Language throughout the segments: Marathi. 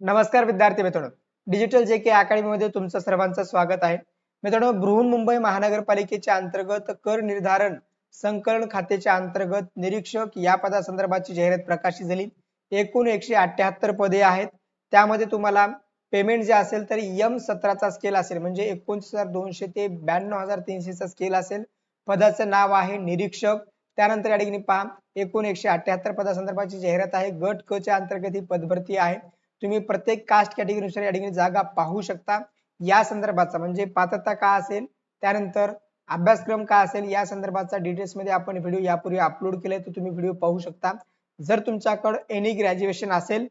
नमस्कार विद्यार्थी मित्रांनो. डिजिटल जे के अकॅडमीमध्ये तुमचं सर्वांचं स्वागत आहे. मित्रांनो बृहन्मुंबई महानगरपालिकेच्या अंतर्गत कर निर्धारण संकलन खात्याच्या अंतर्गत निरीक्षक या पदासंदर्भाची जाहिरात प्रकाशित झाली. एकूण एकशे अठ्ठ्याहत्तर पदे आहेत. त्यामध्ये तुम्हाला पेमेंट जे असेल तर यम सतराचा स्केल असेल म्हणजे एकोणीस हजार दोनशे ते ब्याण्णव हजार तीनशेचा स्केल असेल. पदाचं नाव आहे निरीक्षक. त्यानंतर या ठिकाणी पहा एकूण एकशे अठ्ठ्याहत्तर पदासंदर्भाची जाहिरात आहे. गट क च्या अंतर्गत ही पदभरती आहे. तुम्ही प्रत्येक कास्ट कॅटेगरीनुसार या ठिकाणी जागा पाहू शकता. या संदर्भाचा म्हणजे पात्रता का असेल त्यानंतर अभ्यासक्रम का असेल या संदर्भाचा डिटेल्समध्ये आपण व्हिडिओ यापूर्वी अपलोड केलाय तर तुम्ही व्हिडिओ पाहू शकता. जर तुमच्याकडे एनी ग्रॅज्युएशन असेल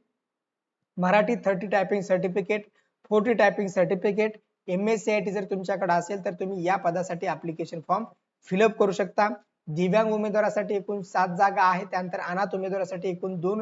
Marathi thirty typing certificate forty typing certificate M S C I T जर तुमच्याकडे असेल तर तुम्ही या पदासाठी अप्लिकेशन फॉर्म फिलअप करू शकता. दिव्यांग उमेदवारासाठी एकूण सात जागा आहेत त्यानंतर अनाथ उमेदवारासाठी एकूण दोन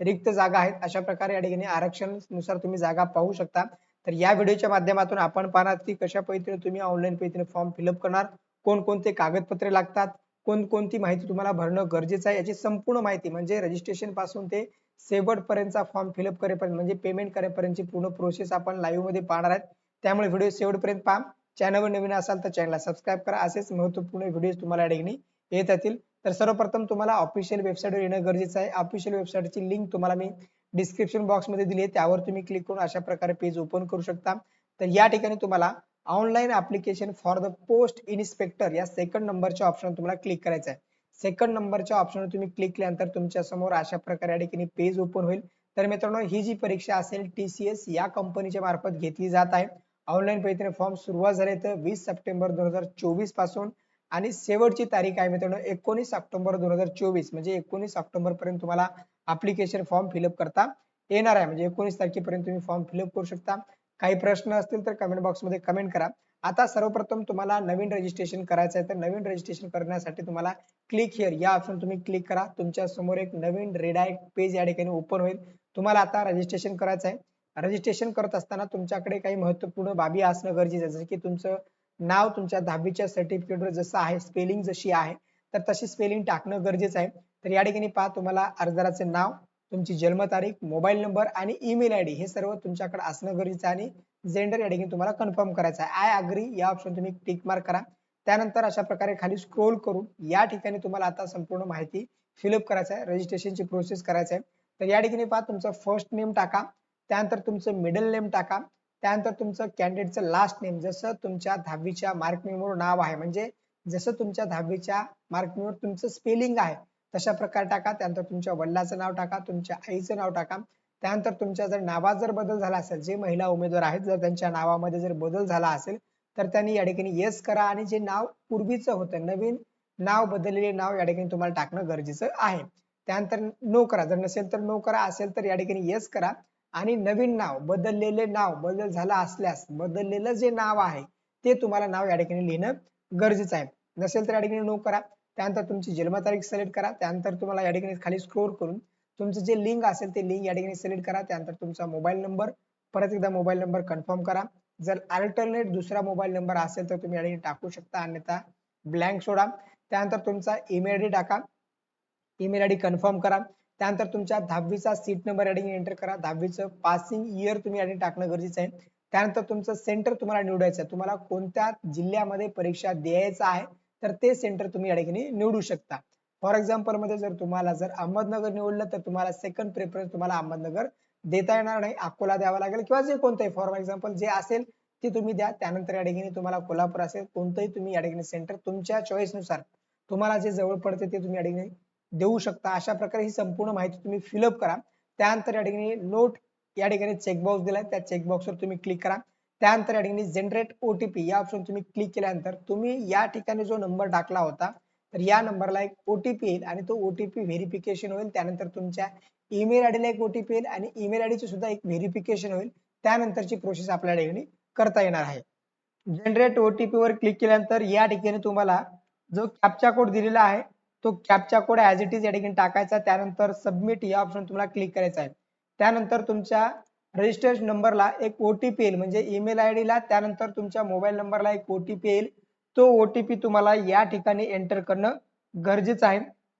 रिक्त जागा आहेत. अशा प्रकारे या ठिकाणी आरक्षणनुसार तुम्ही जागा पाहू शकता. तर या व्हिडिओच्या माध्यमातून आपण पाहणार की कशा पद्धतीने तुम्ही ऑनलाईन पद्धतीने फॉर्म फिलअप करणार कोणकोणते कागदपत्रे लागतात कोणकोणती माहिती तुम्हाला भरणं गरजेचं आहे याची संपूर्ण माहिती म्हणजे रजिस्ट्रेशनपासून ते शेवटपर्यंतचा फॉर्म फिलअप करेपर्यंत म्हणजे पेमेंट करेपर्यंतची पूर्ण प्रोसेस आपण लाईव्हमध्ये पाहणार आहेत. त्यामुळे व्हिडिओ शेवटपर्यंत पहा. चॅनलवर नवीन असाल तर चॅनलला सबस्क्राईब करा. असेच महत्त्वपूर्ण व्हिडिओ तुम्हाला या ठिकाणी येत येतील तर सर्वप्रथम तुम्हाला ऑफिशियल वेबसाईटवर येणं गरजेचं आहे. ऑफिशियल वेबसाईटची लिंक तुम्हाला मी डिस्क्रिप्शन बॉक्समध्ये दिली आहे. त्यावर तुम्ही क्लिक करून अशा प्रकारे पेज ओपन करू शकता. तर या ठिकाणी तुम्हाला online application for the post inspector या सेकंड नंबरच्या ऑप्शन तुम्हाला क्लिक करायचं आहे. सेकंड नंबरच्या ऑप्शनवर तुम्ही क्लिक केल्यानंतर तुमच्यासमोर अशा प्रकारे या ठिकाणी पेज ओपन होईल. तर मित्रांनो ही जी परीक्षा असेल टीसीएस या कंपनीच्या मार्फत घेतली जात आहे. ऑनलाईन पद्धतीने फॉर्म सुरुवात झाले तर वीस सप्टेंबर दोन हजार चोवीसपासून आणि शेवटची तारीख आहे मित्रांनो एकोणीस ऑक्टोबर दोन हजार चोवीस. म्हणजे एकोणीस ऑक्टोबर पर्यंत तुम्हाला अप्लिकेशन फॉर्म फिलअप करता येणार आहे. म्हणजे एकोणीस तारखेपर्यंत तुम्ही फॉर्म फिलअप करू शकता. काही प्रश्न असतील तर कमेंट बॉक्समध्ये कमेंट करा. आता सर्वप्रथम तुम्हाला नवीन रजिस्ट्रेशन करायचं आहे. तर नवीन रजिस्ट्रेशन करण्यासाठी तुम्हाला क्लिक हिअर या ऑप्शन तुम्ही क्लिक करा. तुमच्यासमोर एक नवीन रिडायरेक्ट पेज या ठिकाणी ओपन होईल. तुम्हाला आता रजिस्ट्रेशन करायचं आहे. रजिस्ट्रेशन करत असताना तुमच्याकडे काही महत्त्वपूर्ण बाबी असणं गरजेचं आहे. जसं की तुमचं नाव तुमच्या दहावीच्या सर्टिफिकेटवर जसं आहे स्पेलिंग जशी आहे तर तशी स्पेलिंग टाकणं गरजेचं आहे. तर या ठिकाणी पहा तुम्हाला अर्जदाराचे नाव तुमची जन्मतारीख मोबाईल नंबर आणि ईमेल आय डी हे सर्व तुमच्याकडे असणं गरजेचं आहे आणि जेंडर या ठिकाणी तुम्हाला कन्फर्म करायचं आहे. आय अग्री या ऑप्शन तुम्ही टिक मार्क करा. त्यानंतर अशा प्रकारे खाली स्क्रोल करून या ठिकाणी तुम्हाला आता संपूर्ण माहिती फिलअप करायचं आहे रजिस्ट्रेशनची प्रोसेस करायचं आहे. तर या ठिकाणी पहा तुमचं फर्स्ट नेम टाका त्यानंतर तुमचं मिडल नेम टाका त्यानंतर तुमचं कॅन्डिडेटचं लास्ट नेम जसं तुमच्या दहावीच्या मार्क नाव आहे म्हणजे जसं तुमच्या दहावीच्या मार्कमीवर तुमचं स्पेलिंग आहे तशा प्रकारे टाका. त्यानंतर तुमच्या वडिलाचं नाव टाका तुमच्या आईचं नाव टाका. त्यानंतर तुमच्या जर नावात जर बदल झाला असेल जे महिला उमेदवार आहेत जर त्यांच्या नावामध्ये जर बदल झाला असेल तर त्यांनी या ठिकाणी येस करा आणि जे नाव पूर्वीचं होतं नवीन नाव बदललेले नाव या ठिकाणी तुम्हाला टाकणं गरजेचं आहे. त्यानंतर नो करा. जर नसेल तर नो करा. असेल तर या ठिकाणी येस करा. आणि नवीन नाव बदललेले नाव बदल झाला असल्यास बदललेलं जे नाव आहे ते तुम्हाला नाव या ठिकाणी लिहिणं गरजेचं आहे. नसेल तर या ठिकाणी नो करा. त्यानंतर तुमची जन्मतारीख सिलेक्ट करा. त्यानंतर तुम्हाला या ठिकाणी खाली स्क्रोल करून तुमचं जे लिंक असेल ते लिंक या ठिकाणी सिलेक्ट करा. त्यानंतर तुमचा मोबाईल नंबर परत एकदा मोबाईल नंबर कन्फर्म करा. जर अल्टरनेट दुसरा मोबाईल नंबर असेल तर तुम्ही या ठिकाणी टाकू शकता. अन्यथा ब्लँक सोडा. त्यानंतर तुमचा ईमेल आय डी टाका. ईमेल आय डी कन्फर्म करा. त्यानंतर तुमच्या दहावीचा सीट नंबर या एंटर करा. दहावीचं पासिंग इयर तुम्ही या टाकणं गरजेचं आहे. त्यानंतर तुमचं सेंटर तुम्हाला निवडायचं आहे. तुम्हाला कोणत्या जिल्ह्यामध्ये परीक्षा द्यायचं आहे तर ते सेंटर तुम्ही या ठिकाणी निवडू शकता. फॉर एक्झाम्पलमध्ये जर तुम्हाला जर अहमदनगर निवडलं तर तुम्हाला सेकंड प्रेफरन्स तुम्हाला अहमदनगर देता येणार नाही. अकोला द्यावा लागेल किंवा जे कोणतंही. फॉर एक्झाम्पल जे असेल ते तुम्ही द्या. त्यानंतर या ठिकाणी तुम्हाला कोल्हापूर असेल कोणतंही तुम्ही या ठिकाणी सेंटर तुमच्या चॉईसनुसार. तुम्हाला जे जवळ पडते ते तुम्ही या ठिकाणी देऊ शकता. अशा प्रकारे ही संपूर्ण माहिती तुम्ही फिलअप करा. त्यानंतर या ठिकाणी नोट या ठिकाणी चेकबॉक्स दिलाय. त्या चेकबॉक्सवर तुम्ही क्लिक करा. त्यानंतर या ठिकाणी जनरेट ओटीपी या ऑप्शन तुम्ही क्लिक केल्यानंतर तुम्ही या ठिकाणी जो नंबर टाकला होता तर या नंबरला एक ओटीपी येईल आणि तो ओटीपी व्हेरिफिकेशन होईल. त्यानंतर तुमच्या ईमेल आयडीला एक ओटीपी येईल आणि ईमेल आयडीची सुद्धा एक व्हेरिफिकेशन होईल. त्यानंतरची प्रोसेस आपल्या ठिकाणी करता येणार आहे. जनरेट ओटीपी वर क्लिक केल्यानंतर या ठिकाणी तुम्हाला जो कॅप्चा कोड दिलेला आहे तो captcha code as it is या ठिकाणी टाकायचा. त्यानंतर सबमिट या ऑप्शन तुम्हाला क्लिक करायचा आहे. त्यानंतर तुमच्या रजिस्टर्ड नंबरला एक ओटीपी येईल. म्हणजे ईमेल आय डीला त्यानंतर तुमच्या मोबाईल नंबरला एक ओटीपी येईल. तो ओटीपी तुम्हाला या ठिकाणी एंटर करणं गरजेचं आहे.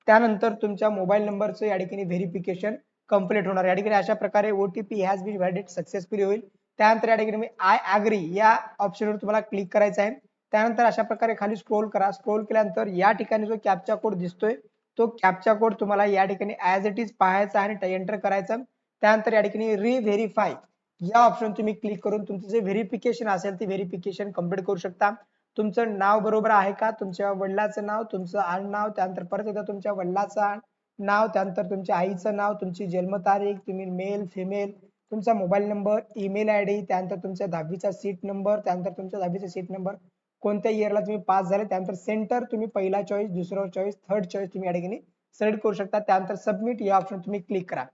त्यानंतर तुमच्या मोबाईल नंबरचं या ठिकाणी व्हेरिफिकेशन कंप्लीट होणार या ठिकाणी अशा प्रकारे OTP has been validate successfully होईल. त्यानंतर या ठिकाणी आय अग्री या ऑप्शनवर तुम्हाला क्लिक करायचं आहे. त्यानंतर अशा प्रकारे खाली स्क्रोल करा. स्क्रोल केल्यानंतर या ठिकाणी जो कॅपचा कोड दिसतोय तो कॅपचा कोड तुम्हाला या ठिकाणी ऍज इट इज पाहायचा आणि एंटर करायचा. त्यानंतर या ठिकाणी रिव्हेरीफाय या ऑप्शन तुम्ही क्लिक करून तुमचं जे व्हेरिफिकेशन असेल ते व्हेरिफिकेशन कंप्लीट करू शकता. तुमचं नाव बरोबर आहे का? तुमच्या वडिलाचं नाव तुमचं आडनाव त्यानंतर परत एकदा तुमच्या वडिलाचं नाव त्यानंतर तुमच्या आईचं नाव तुमची जन्मतारीख तुम्ही मेल फिमेल तुमचा mobile number email I D त्यानंतर तुमच्या दहावीचा सीट नंबर त्यानंतर तुमच्या दहावीचा सीट नंबर कोणत्या इयरला तुम्ही पास झाले त्यानंतर सेंटर तुम्ही पहिला चॉईस दुसरा चॉईस थर्ड चॉईस तुम्ही या ठिकाणी सिलेक्ट करू शकता. त्यानंतर सबमिट या ऑप्शन तुम्ही क्लिक करा.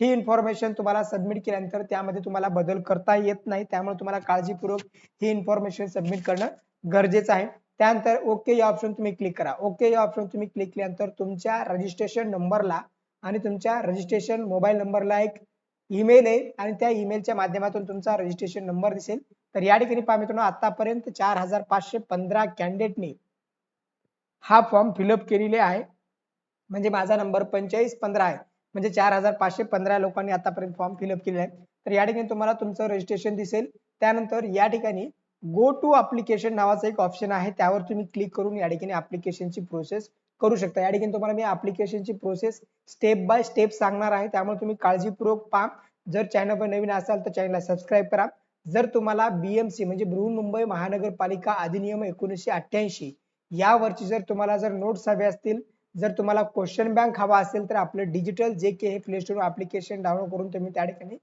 ही इन्फॉर्मेशन तुम्हाला सबमिट केल्यानंतर त्यामध्ये तुम्हाला बदल करता येत नाही. त्यामुळे तुम्हाला काळजीपूर्वक ही इन्फॉर्मेशन सबमिट करणं गरजेचं आहे. त्यानंतर ओके या ऑप्शन तुम्ही क्लिक करा. ओके या ऑप्शन तुम्ही क्लिक केल्यानंतर तुमच्या रजिस्ट्रेशन नंबरला आणि तुमच्या रजिस्ट्रेशन मोबाईल नंबरला एक ईमेल आहे आणि त्या ईमेलच्या माध्यमातून तुमचा रजिस्ट्रेशन नंबर दिसेल. तर या ठिकाणी पहा मित्रांनो आतापर्यंत चार हजार पाचशे पंधरा कॅन्डिडेटनी हा फॉर्म फिलअप केलेले आहे. म्हणजे माझा नंबर पंचेचाळीस पंधरा आहे. म्हणजे चार हजार पाचशे पंधरा लोकांनी आतापर्यंत फॉर्म फिलअप केले आहे तर या ठिकाणी तुम्हाला तुमचं रजिस्ट्रेशन दिसेल. त्यानंतर या ठिकाणी गो टू अप्लिकेशन नावाचा एक ऑप्शन आहे. त्यावर तुम्ही क्लिक करून या ठिकाणी अप्लिकेशनची प्रोसेस करू शकता. या ठिकाणी तुम्हाला मी अप्लिकेशनची प्रोसेस स्टेप बाय स्टेप सांगणार आहे. त्यामुळे तुम्ही काळजीपूर्वक पहा. जर चॅनलवर नवीन असाल तर चॅनलला सबस्क्राईब करा. जर तुम्हाला बीएमसी म्हणजे बृहन्मुंबई महानगरपालिका अधिनियम एकोणीसशे अठ्ठ्याऐंशी यावरची जर तुम्हाला जर नोट्स हवे असतील जर तुम्हाला क्वेश्चन बँक हवा असेल तर आपलं डिजिटल जे के हे प्ले स्टोर ऍप्लिकेशन डाउनलोड करून तुम्ही त्या ठिकाणी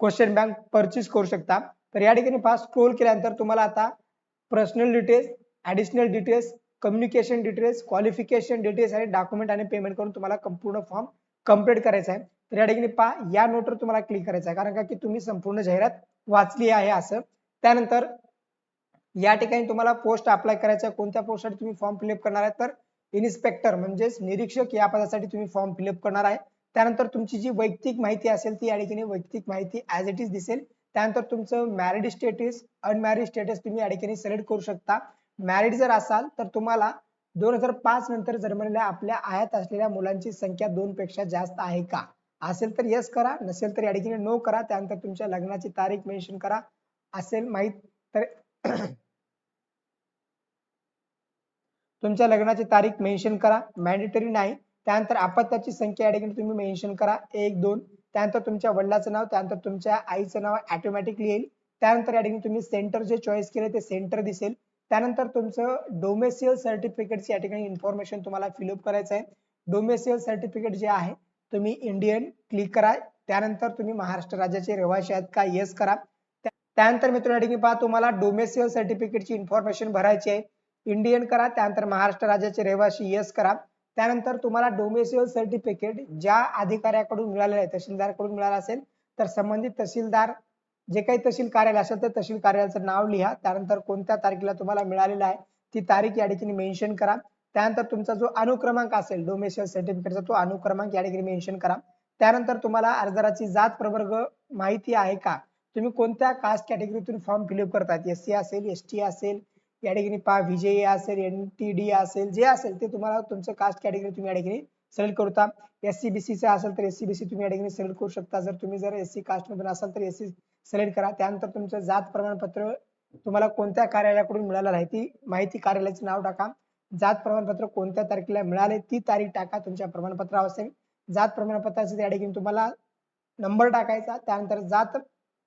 क्वेश्चन बँक परचेस करू शकता. तर या ठिकाणी फास्ट स्क्रोल केल्यानंतर तुम्हाला आता personal details additional details communication details qualification details आणि डॉक्युमेंट आणि पेमेंट करून तुम्हाला संपूर्ण फॉर्म कंप्लीट करायचा आहे. तर या ठिकाणी पहा या नोटवर तुम्हाला क्लिक करायचं आहे. कारण का की तुम्ही संपूर्ण जाहिरात वाचली आहे असं. त्यानंतर या ठिकाणी तुम्हाला पोस्ट अप्लाय करायचा आहे. कोणत्या पोस्टसाठी तुम्ही फॉर्म फिलअप करणार आहे? तर इन्स्पेक्टर म्हणजेच निरीक्षक या पदासाठी तुम्ही फॉर्म फिलअप करणार आहे. त्यानंतर तुमची जी वैयक्तिक माहिती असेल ती या ठिकाणी वैयक्तिक माहिती ऍज इट इज दिसेल. त्यानंतर तुमचं मॅरिड स्टेटस अनमॅरिड स्टेटस तुम्ही या ठिकाणी सिलेक्ट करू शकता. मॅरिड जर असाल तर तुम्हाला दोन हजार पाच नंतर जन्मलेल्या आपल्या आयात असलेल्या मुलांची संख्या दोन पेक्षा जास्त आहे का? असेल तर यस करा नसेल तर या ठिकाणी नो करा. त्यानंतर तुमच्या लग्नाची तारीख मेन्शन करा. असेल माहीत तर तुमच्या लग्नाची तारीख मेन्शन करा. मॅन्डेटरी नाही. त्यानंतर अपत्याची संख्या या ठिकाणी तुम्ही मेन्शन करा. एक दोन. त्यानंतर तुमच्या वडिलाचं नाव त्यानंतर तुमच्या आईचं नाव ऑटोमॅटिकली येईल. त्यानंतर या ठिकाणी तुम्ही सेंटर जे चॉईस केले ते सेंटर दिसेल. त्यानंतर तुमचं डोमेसियल सर्टिफिकेटची या ठिकाणी इन्फॉर्मेशन तुम्हाला फिलअप करायचं आहे. डोमेसियल सर्टिफिकेट जे आहे तुम्ही इंडियन क्लिक करा. त्यानंतर तुम्ही महाराष्ट्र राज्याचे रहिवासी आहेत का? येस करा. त्यानंतर मित्रांनो या ठिकाणी पहा तुम्हाला डोमेसियल सर्टिफिकेटची इन्फॉर्मेशन भरायची आहे. इंडियन करा. त्यानंतर महाराष्ट्र राज्याचे रहिवासी येस करा. त्यानंतर तुम्हाला डोमेसियल सर्टिफिकेट ज्या अधिकाऱ्याकडून मिळालेलं आहे तहसीलदारकडून मिळालं असेल तर संबंधित तहसीलदार जे काही तहसील कार्यालय असेल तर तहसील कार्यालयाचं नाव लिहा. त्यानंतर कोणत्या तारखेला तुम्हाला मिळालेलं आहे ती तारीख या ठिकाणी मेन्शन करा. त्यानंतर तुमचा जो अनुक्रमांक असेल डोमेशियल सर्टिफिकेटचा तो अनुक्रमांक या ठिकाणी मेन्शन करा. त्यानंतर तुम्हाला अर्जदाराची जात प्रवर्ग माहिती आहे का? तुम्ही कोणत्या कास्ट कॅटेगरीतून फॉर्म फिलअप करतात? एस सी असेल एस टी असेल या ठिकाणी पहा व्हीजे असेल एन टी डी असेल जे असेल ते तुम्हाला तुमचं कास्ट कॅटेगरी तुम्ही या ठिकाणी सिलेक्ट करता एस सी बी सीचं असेल तर एस सी बी सी तुम्ही या ठिकाणी सिलेक्ट करू शकता. जर तुम्ही जर एस सी कास्टमधून असाल तर एस सी सिलेक्ट करा. त्यानंतर तुमचं जात प्रमाणपत्र तुम्हाला कोणत्या कार्यालयाकडून मिळालं आहे ती माहिती कार्यालयाचं नाव टाका. जात प्रमाणपत्र कोणत्या तारखेला मिळाले ती तारीख टाका तुमच्या प्रमाणपत्रावर असेल. जात प्रमाणपत्राचे त्या ठिकाणी तुम्हाला नंबर टाकायचा त्यानंतर जात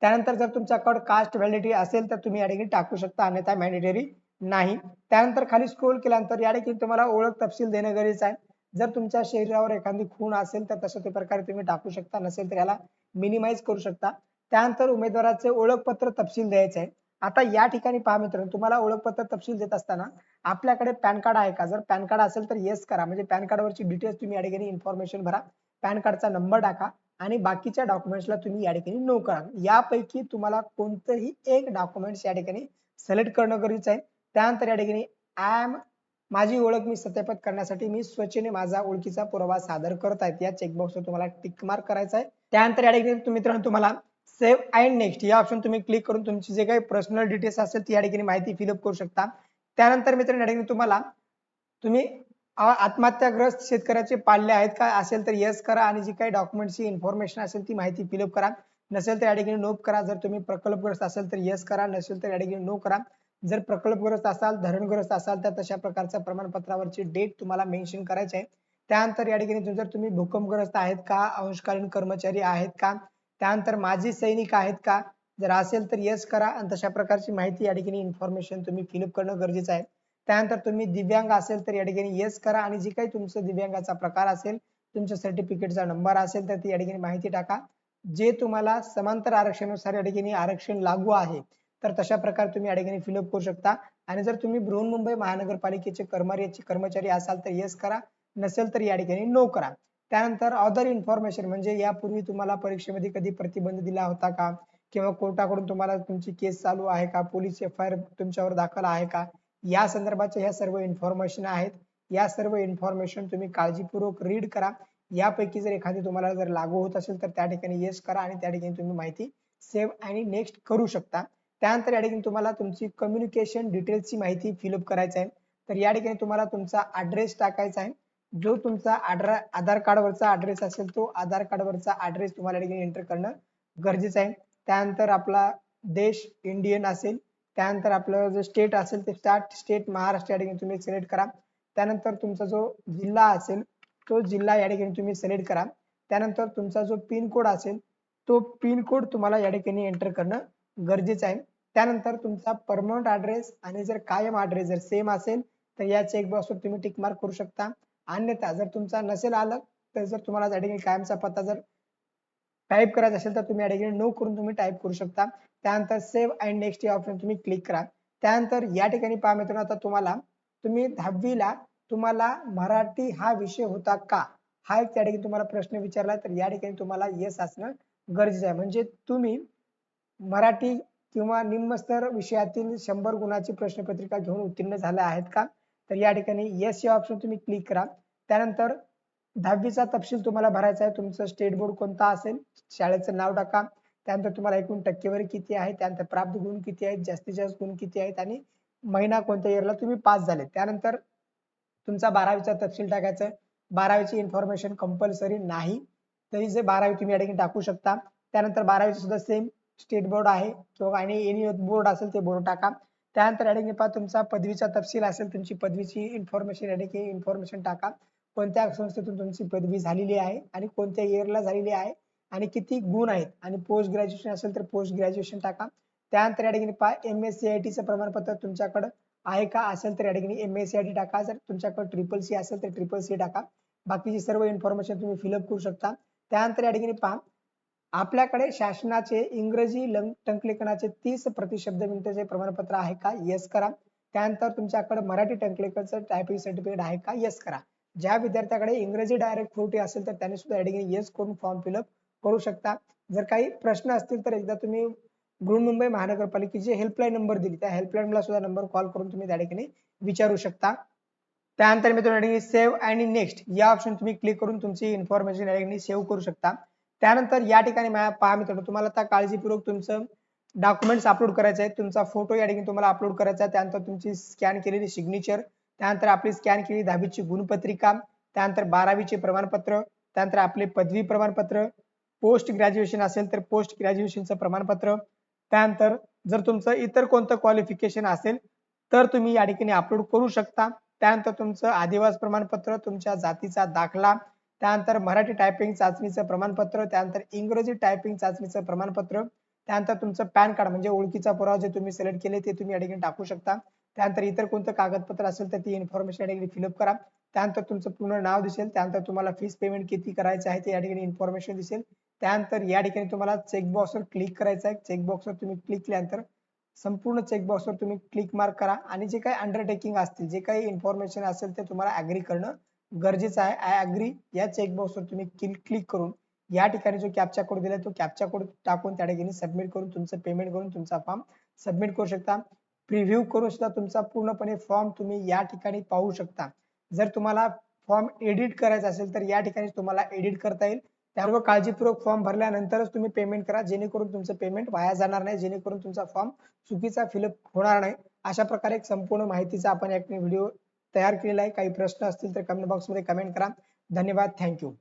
त्यानंतर जर तुमच्याकडे कास्ट व्हॅलिडिटी असेल तर तुम्ही या ठिकाणी टाकू शकता अन्यथा मॅन्डेटरी नाही. त्यानंतर खाली स्क्रोल केल्यानंतर या ठिकाणी तुम्हाला ओळख तपशील देणं गरजेचं आहे. जर तुमच्या शरीरावर एखादी खूण असेल तर तशा ते प्रकारे तुम्ही टाकू शकता नसेल तर याला मिनिमाइज करू शकता. त्यानंतर उमेदवाराचे ओळखपत्र तपशील द्यायचे आहे. आता या ठिकाणी पहा मित्रांनो तुम्हाला ओळखपत्र तपशील देत असताना आपल्याकडे पॅन कार्ड आहे का? जर पॅन कार्ड असेल तर येस करा. म्हणजे पॅन कार्डवरची डिटेल्स तुम्ही या ठिकाणी इन्फॉर्मेशन भरा. पॅन कार्डचा नंबर टाका आणि बाकीच्या डॉक्युमेंट्सला तुम्ही या ठिकाणी नो करा. यापैकी तुम्हाला कोणतंही एक डॉक्युमेंट्स या ठिकाणी सिलेक्ट करणं गरजेचं आहे. त्यानंतर या ठिकाणी आय एम माझी ओळख मी सत्यापित करण्यासाठी मी स्वच्छेने माझा ओळखीचा पुरावा सादर करत आहेत. या चेकबॉक्सवर तुम्हाला टिक मार्क करायचा आहे. त्यानंतर या ठिकाणी मित्रांनो तुम्हाला सेव्ह अँड नेक्स्ट या ऑप्शन तुम्ही क्लिक करून तुमची जे काही पर्सनल डिटेल्स असेल ती या ठिकाणी माहिती फिलअप करू शकता. त्यानंतर मित्रांनो या ठिकाणी तुम्हाला तुम्ही आत्महत्याग्रस्त शेतकऱ्याचे पाळले आहेत का? असेल तर येस करा आणि जी काही डॉक्युमेंटची इन्फॉर्मेशन असेल ती माहिती फिलअप करा. नसेल तर या ठिकाणी नो करा. जर तुम्ही प्रकल्पग्रस्त असेल तर येस करा. नसेल तर या ठिकाणी नो करा. जर प्रकल्पग्रस्त असाल धरणग्रस्त असाल तर तशा प्रकारच्या प्रमाणपत्रावरची डेट तुम्हाला मेन्शन करायची आहे. त्यानंतर या ठिकाणी जर तुम्ही भूकंपग्रस्त आहेत का? अंशकालीन कर्मचारी आहेत का? त्यानंतर माजी सैनिक आहेत का? जर असेल तर येस करा. आणि तशा प्रकारची माहिती या ठिकाणी इन्फॉर्मेशन तुम्ही फिलअप करणं गरजेचं आहे. त्यानंतर तुम्ही दिव्यांग असेल तर या ठिकाणी येस करा. आणि जी काही तुमचं दिव्यांगाचा प्रकार असेल तुमच्या सर्टिफिकेटचा नंबर असेल तर ती या ठिकाणी माहिती टाका. जे तुम्हाला समांतर आरक्षणानुसार या ठिकाणी आरक्षण लागू आहे तर तशा प्रकारे तुम्ही या ठिकाणी फिलअप करू शकता. आणि जर तुम्ही बृहन्मुंबई महानगरपालिकेचे कर्मचारी कर्मचारी असाल तर येस करा. नसेल तर या ठिकाणी नो करा. त्यानंतर अदर इन्फॉर्मेशन म्हणजे यापूर्वी तुम्हाला परीक्षेमध्ये कधी प्रतिबंध दिला होता का? किंवा कोर्टाकडून तुम्हाला तुमची केस चालू आहे का? पोलीस एफ आय आर तुमच्यावर दाखल आहे का? या संदर्भाच्या ह्या सर्व इन्फॉर्मेशन आहेत. या सर्व इन्फॉर्मेशन तुम्ही काळजीपूर्वक रीड करा. यापैकी जर एखादी तुम्हाला जर लागू होत असेल तर त्या ठिकाणी येस करा आणि त्या ठिकाणी तुम्ही माहिती सेव्ह आणि नेक्स्ट करू शकता. त्यानंतर या ठिकाणी तुम्हाला तुमची कम्युनिकेशन डिटेल्सची माहिती फिलअप करायची आहे. तर या ठिकाणी तुम्हाला तुमचा ऍड्रेस टाकायचा आहे. जो तुमचा आधार आधार कार्डवरचा ऍड्रेस असेल तो आधार कार्डवरचा ऍड्रेस तुम्हाला या ठिकाणी एंटर करणं गरजेचं आहे. त्यानंतर आपला देश इंडियन असेल त्यानंतर आपलं जो स्टेट असेल ते स्टार्ट स्टेट महाराष्ट्र या ठिकाणी तुम्ही सिलेक्ट करा. त्यानंतर तुमचा जो जिल्हा असेल तो जिल्हा या ठिकाणी तुम्ही सिलेक्ट करा. त्यानंतर तुमचा जो पिन कोड असेल तो पिन कोड तुम्हाला या ठिकाणी एंटर करणं गरजेचं आहे. त्यानंतर तुमचा परमनंट ऍड्रेस आणि जर कायम ऍड्रेस जर सेम असेल तर या चेकबॉक्सवर तुम्ही टिक मार्क करू शकता. अन्यथा जर तुमचा नसेल आलं तर जर तुम्हाला या ठिकाणी कायमचा पत्ता जर टाईप करायचा असेल तर तुम्ही या ठिकाणी नो करून तुम्ही टाईप करू शकता. त्यानंतर सेव्ह अँड नेक्स्ट या ऑप्शन तुम्ही क्लिक करा. त्यानंतर या ठिकाणी पहा मित्रांनो आता तुम्हाला तुम्ही दहावीला तुम्हाला मराठी हा विषय होता का? हा एक त्या ठिकाणी तुम्हाला प्रश्न विचारला तर या ठिकाणी तुम्हाला येस असणं गरजेचं आहे. म्हणजे तुम्ही मराठी किंवा निम्नस्तर विषयातील शंभर गुणाची प्रश्नपत्रिका घेऊन उत्तीर्ण झाल्या आहेत का? तर या ठिकाणी येस या ऑप्शन तुम्ही क्लिक करा. त्यानंतर दहावीचा तपशील तुम्हाला भरायचा आहे. तुमचं स्टेट बोर्ड कोणता असेल शाळेचं नाव टाका. त्यानंतर तुम्हाला एकूण टक्केवारी किती आहे त्यानंतर प्राप्त गुण किती आहेत जास्तीत जास्त गुण किती आहेत आणि महिना कोणत्या इयरला तुम्ही पास झाले. त्यानंतर तुमचा बारावीचा तपशील टाकायचा आहे. बारावीची इन्फॉर्मेशन कंपल्सरी नाही. तरी जे बारावी तुम्ही या ठिकाणी टाकू शकता. त्यानंतर बारावीचं सुद्धा सेम स्टेट बोर्ड आहे. किंवा आणि एनी बोर्ड असेल ते बोर्ड टाका. त्यानंतर या पहा तुमचा पदवीचा तपशील असेल तुमची पदवीची इन्फॉर्मेशन या इन्फॉर्मेशन टाका. कोणत्या संस्थेतून तुमची पदवी झालेली आहे आणि कोणत्या इयरला झालेली आहे आणि किती गुण आहेत? आणि पोस्ट ग्रॅज्युएशन असेल तर पोस्ट ग्रॅज्युएशन टाका. त्यानंतर या ठिकाणी पहा एम एस सी आय टीचं प्रमाणपत्र तुमच्याकडं आहे का? असेल तर या ठिकाणी M S C I T टाका. जर तुमच्याकडे ट्रिपल सी असेल तर ट्रिपल सी टाका. बाकीची सर्व इन्फॉर्मेशन तुम्ही फिलअप करू शकता. त्यानंतर या ठिकाणी पहा आपल्याकडे शासनाचे इंग्रजी लंग टंकलेखनाचे तीस प्रतिशब्द मिनिटाचे प्रमाणपत्र आहे का? येस करा. त्यानंतर तुमच्याकडे मराठी टंकलेखनचं टायपिंग सर्टिफिकेट आहे का? येस करा. ज्या विद्यार्थ्याकडे इंग्रजी डायरेक्ट फ्रुटी असेल तर त्याने सुद्धा ठिकाणी येस करून फॉर्म फिलअप करू शकता. जर काही प्रश्न असतील तर एकदा तुम्ही बृहन्मुंबई महानगरपालिकेची हेल्पलाईन नंबर दिली. त्या हेल्पलाईनला सुद्धा नंबर कॉल करून तुम्ही त्या ठिकाणी विचारू शकता. त्यानंतर मी सेव्ह आणि नेक्स्ट या ऑप्शन तुम्ही क्लिक करून तुमची इन्फॉर्मेशन या ठिकाणी सेव्ह करू शकता. त्यानंतर या ठिकाणी पहा मित्रांनो तुम्हाला आता काळजीपूर्वक तुमचं डॉक्युमेंट्स अपलोड करायचे आहेत. तुमचा फोटो या ठिकाणी तुम्हाला अपलोड करायचा आहे. त्यानंतर तुमची स्कॅन केलेली सिग्नेचर त्यानंतर आपली स्कॅन केलेली दहावीची गुणपत्रिका. त्यानंतर बारावीचे प्रमाणपत्र. त्यानंतर आपले पदवी प्रमाणपत्र. पोस्ट ग्रॅज्युएशन असेल तर पोस्ट ग्रॅज्युएशनचं प्रमाणपत्र. त्यानंतर जर तुमचं इतर कोणतं क्वालिफिकेशन असेल तर तुम्ही या ठिकाणी अपलोड करू शकता. त्यानंतर तुमचं आदिवास प्रमाणपत्र तुमच्या जातीचा दाखला त्यानंतर मराठी टायपिंग चाचणीचं प्रमाणपत्र त्यानंतर इंग्रजी टायपिंग चाचणीचं प्रमाणपत्र त्यानंतर तुमचं पॅन कार्ड म्हणजे ओळखीचा पुरावा जे तुम्ही सिलेक्ट केले ते तुम्ही या ठिकाणी टाकू शकता. त्यानंतर इतर कोणतं कागदपत्र असेल तर ती इन्फॉर्मेशन या ठिकाणी फिलअप करा. त्यानंतर तुमचं पूर्ण नाव दिसेल त्यानंतर तुम्हाला फीस पेमेंट किती करायचं आहे ते या ठिकाणी इन्फॉर्मेशन दिसेल. त्यानंतर या ठिकाणी तुम्हाला चेकबॉक्सवर क्लिक करायचं आहे. चेकबॉक्सवर तुम्ही क्लिक केल्यानंतर संपूर्ण चेक बॉक्सवर तुम्ही क्लिक मार्क करा. आणि जे काही अंडरटेकिंग असतील जे काही इन्फॉर्मेशन असेल ते तुम्हाला अग्री करणं गरजेचं आहे. आय अग्री या चेकबॉक्सवर तुम्ही क्लिक करून या ठिकाणी जो कॅप्चा कोड दिला तो कॅप्चा कोड टाकून त्या ठिकाणी सबमिट करून तुमचं पेमेंट करून तुमचा फॉर्म सबमिट करू शकता. प्रिव्ह्यू करून सुद्धा तुमचा पूर्णपणे फॉर्म तुम्ही या ठिकाणी पाहू शकता. जर तुम्हाला फॉर्म एडिट करायचा असेल तर या ठिकाणी तुम्हाला एडिट करता येईल. त्यावर काळजीपूर्वक फॉर्म भरल्यानंतरच तुम्ही पेमेंट करा. जेणेकरून तुमचं पेमेंट वाया जाणार नाही. जेणेकरून तुमचा फॉर्म चुकीचा फिलअप होणार नाही. अशा प्रकारे एक संपूर्ण माहितीचा आपण एक व्हिडिओ तयार केलेला आहे. काही प्रश्न असतील तर कमेंट बॉक्समध्ये कमेंट करा. धन्यवाद. थँक्यू